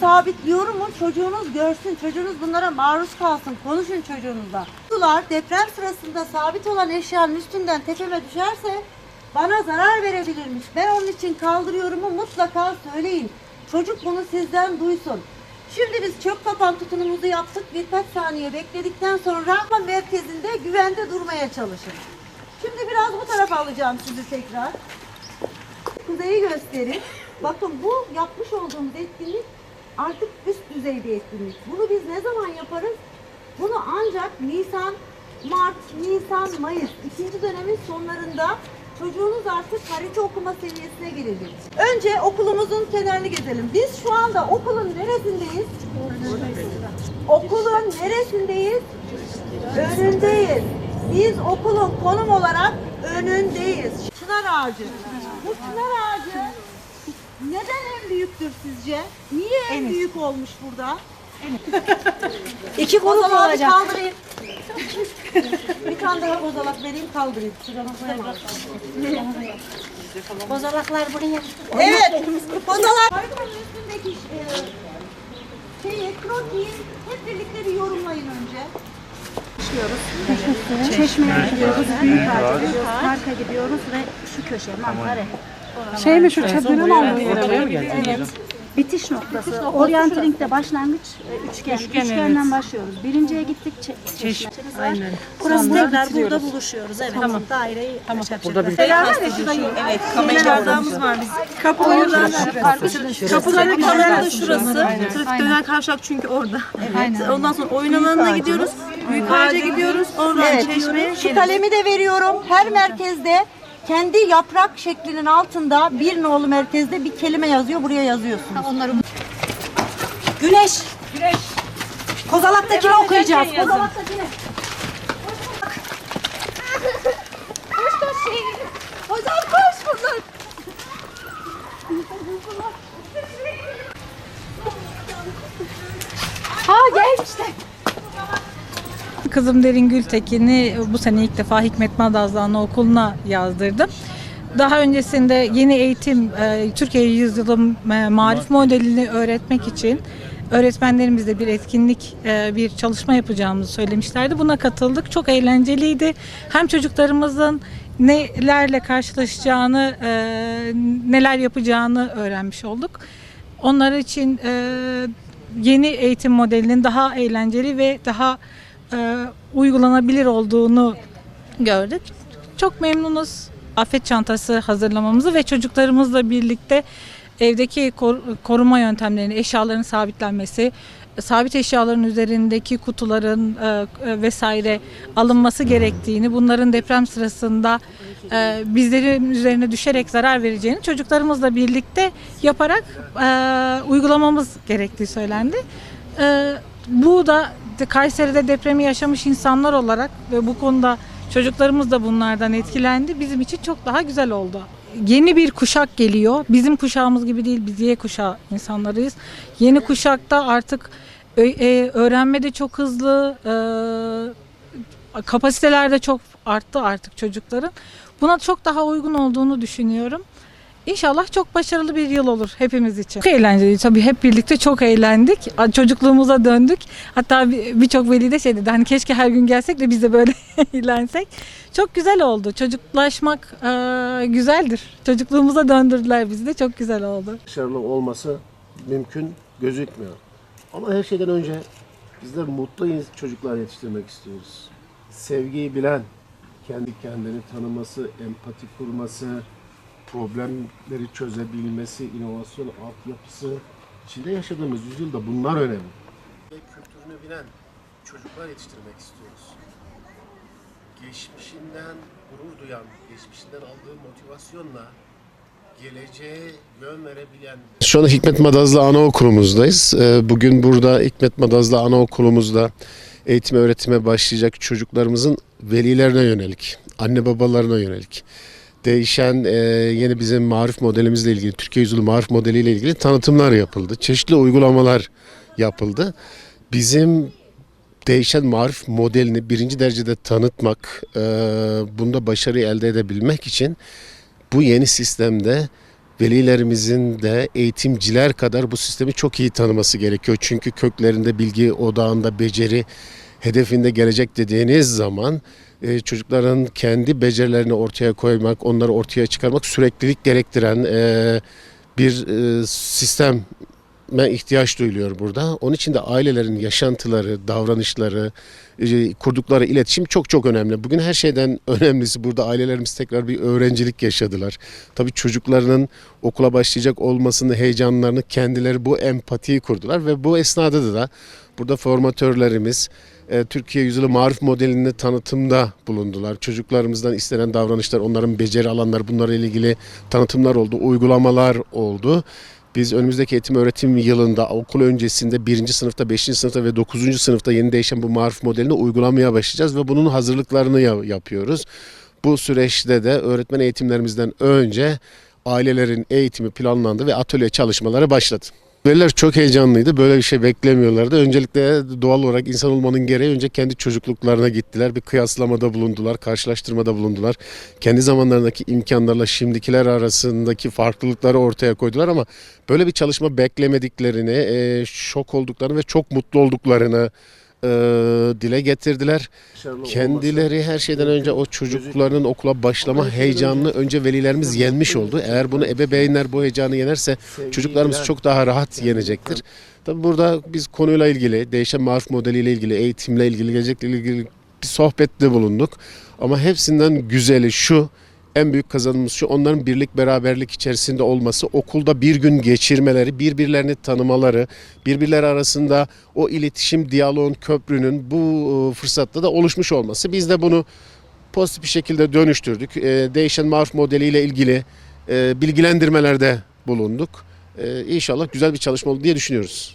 sabitliyorum mu? Çocuğunuz görsün, çocuğunuz bunlara maruz kalsın. Konuşun çocuğunuzla. Sular deprem sırasında sabit olan eşyanın üstünden tepeme düşerse bana zarar verebilirmiş. Ben onun için kaldırıyorumu mutlaka söyleyin. Çocuk bunu sizden duysun. Şimdi biz çöp kapan tutumumuzu yaptık. Birkaç saniye bekledikten sonra merkezinde güvende durmaya çalışın. Şimdi biraz bu tarafa alacağım sizi tekrar. Kuzeyi gösterin. Bakın bu yapmış olduğumuz etkinlik artık üst düzey bir etkinlik. Bunu biz ne zaman yaparız? Bunu ancak Nisan, Mart, Nisan, Mayıs ikinci dönemin sonlarında çocuğunuz artık harita okuma seviyesine gelecek. Önce okulumuzun kenarını gezelim. Biz şu anda okulun neresindeyiz? Okulun neresindeyiz? Önündeyiz. Biz okulun konum olarak önündeyiz. Çınar ağacı. Bu çınar büyüktür sizce? Niye en büyük olmuş burada? İki grup Kozalağı bir olacak. kaldırayım. bir tane daha kozalak vereyim kaldırayım. Kozalaklar buraya. Evet. Kozalak. Haritanın üstündeki e, şeyi, krokiyi hep birlikte bir yorumlayın önce. Çeşmeye gidiyoruz, büyük parka gidiyoruz ve şu köşe manzara. Şey mi şu çadırın Evet. Bitiş noktası. Orientaling'de başlangıç e, üçgen. Üçgenden başlıyoruz. Birinciye gittik. Çe- çeşme. Aynen. Burası tekrar burada buluşuyoruz. Evet. Tamam. Daireyi tamam. Burada bir Evet, kameramız var bizim. Kapılardan Kapıların kamera da şurası. Trafik dönen kavşak çünkü orada. Evet. Ondan sonra oyun alanına gidiyoruz. Büyük ağaca gidiyoruz. Oradan Evet. çeşmeye Şu kalemi de veriyorum. Her merkezde kendi yaprak şeklinin altında bir nolu merkezde bir kelime yazıyor. Buraya yazıyorsunuz. Güneş. Güneş. Kozalak'takini okuyacağız. Kozalak'takini. Hocam Kızım Derin Gültekin'i bu sene ilk defa Hikmet Madazlı Anaokulu'na yazdırdım. Daha öncesinde yeni eğitim, e, Türkiye Yüzyılı e, Marif modelini öğretmek için öğretmenlerimizle bir etkinlik, e, bir çalışma yapacağımızı söylemişlerdi. Buna katıldık. Çok eğlenceliydi. Hem çocuklarımızın nelerle karşılaşacağını, neler yapacağını öğrenmiş olduk. Onlar için yeni eğitim modelinin daha eğlenceli ve daha e, uygulanabilir olduğunu gördük. Çok memnunuz afet çantası hazırlamamızı ve çocuklarımızla birlikte evdeki kor- koruma yöntemlerini, eşyaların sabitlenmesi, sabit eşyaların üzerindeki kutuların e, e, vesaire alınması gerektiğini, bunların deprem sırasında e, bizlerin üzerine düşerek zarar vereceğini çocuklarımızla birlikte yaparak e, uygulamamız gerektiği söylendi. E, bu da de- Kayseri'de depremi yaşamış insanlar olarak ve bu konuda çocuklarımız da bunlardan etkilendi. Bizim için çok daha güzel oldu. Yeni bir kuşak geliyor. Bizim kuşağımız gibi değil, biz Y kuşağı insanlarıyız. Yeni kuşakta artık e, öğrenme de çok hızlı, e, kapasiteler de çok arttı artık çocukların. Buna çok daha uygun olduğunu düşünüyorum. İnşallah çok başarılı bir yıl olur hepimiz için. Çok eğlenceli tabii hep birlikte çok eğlendik. Çocukluğumuza döndük. Hatta bir- birçok veli de şey dedi hani keşke her gün gelsek de biz de böyle eğlensek. Çok güzel oldu. Çocuklaşmak e, güzeldir. Çocukluğumuza döndürdüler bizi de çok güzel oldu. başarılı olması mümkün gözükmüyor. Ama her şeyden önce bizler mutlu çocuklar yetiştirmek istiyoruz. Sevgiyi bilen, kendi kendini tanıması, empati kurması, problemleri çözebilmesi, inovasyon altyapısı. içinde yaşadığımız yüzyılda bunlar önemli. Kültürünü bilen çocuklar yetiştirmek istiyoruz. Geçmişinden gurur duyan, geçmişinden aldığı motivasyonla geleceğe yön verebilen... Şu anda Hikmet Madazlı Anaokulumuzdayız. Ee, Bugün burada Hikmet Madazlı Anaokulumuzda eğitime öğretime başlayacak çocuklarımızın velilerine yönelik, anne babalarına yönelik değişen e, yeni bizim marif modelimizle ilgili, Türkiye Yüzyılı marif modeliyle ilgili tanıtımlar yapıldı. Çeşitli uygulamalar yapıldı. Bizim değişen marif modelini birinci derecede tanıtmak, e, bunda başarı elde edebilmek için bu yeni sistemde velilerimizin de eğitimciler kadar bu sistemi çok iyi tanıması gerekiyor. Çünkü köklerinde bilgi odağında beceri hedefinde gelecek dediğiniz zaman e, çocukların kendi becerilerini ortaya koymak, onları ortaya çıkarmak süreklilik gerektiren e, bir e, sisteme ihtiyaç duyuluyor burada. Onun için de ailelerin yaşantıları, davranışları, e, kurdukları iletişim çok çok önemli. Bugün her şeyden önemlisi burada ailelerimiz tekrar bir öğrencilik yaşadılar. Tabii çocuklarının okula başlayacak olmasını, heyecanlarını kendileri bu empatiyi kurdular ve bu esnada da burada formatörlerimiz e, Türkiye Yüzyılı Marif modelini tanıtımda bulundular. Çocuklarımızdan istenen davranışlar, onların beceri alanları bunlarla ilgili tanıtımlar oldu, uygulamalar oldu. Biz önümüzdeki eğitim öğretim yılında okul öncesinde 1. sınıfta, 5. sınıfta ve 9. sınıfta yeni değişen bu marif modelini uygulamaya başlayacağız ve bunun hazırlıklarını ya- yapıyoruz. Bu süreçte de öğretmen eğitimlerimizden önce ailelerin eğitimi planlandı ve atölye çalışmaları başladı. Veliler çok heyecanlıydı. Böyle bir şey beklemiyorlardı. Öncelikle doğal olarak insan olmanın gereği önce kendi çocukluklarına gittiler. Bir kıyaslamada bulundular, karşılaştırmada bulundular. Kendi zamanlarındaki imkanlarla şimdikiler arasındaki farklılıkları ortaya koydular ama böyle bir çalışma beklemediklerini, e, şok olduklarını ve çok mutlu olduklarını e, dile getirdiler. Kendileri her şeyden önce o çocukların okula başlama heyecanını önce velilerimiz yenmiş oldu. Eğer bunu ebeveynler bu heyecanı yenerse çocuklarımız çok daha rahat yenecektir. Tabi burada biz konuyla ilgili, değişen marif modeliyle ilgili, eğitimle ilgili, gelecekle ilgili bir sohbette bulunduk. Ama hepsinden güzeli şu, en büyük kazanımız şu onların birlik beraberlik içerisinde olması, okulda bir gün geçirmeleri, birbirlerini tanımaları, birbirleri arasında o iletişim, diyaloğun, köprünün bu e, fırsatta da oluşmuş olması. Biz de bunu pozitif bir şekilde dönüştürdük. E, Değişen marif modeliyle ilgili e, bilgilendirmelerde bulunduk. E, İnşallah güzel bir çalışma oldu diye düşünüyoruz.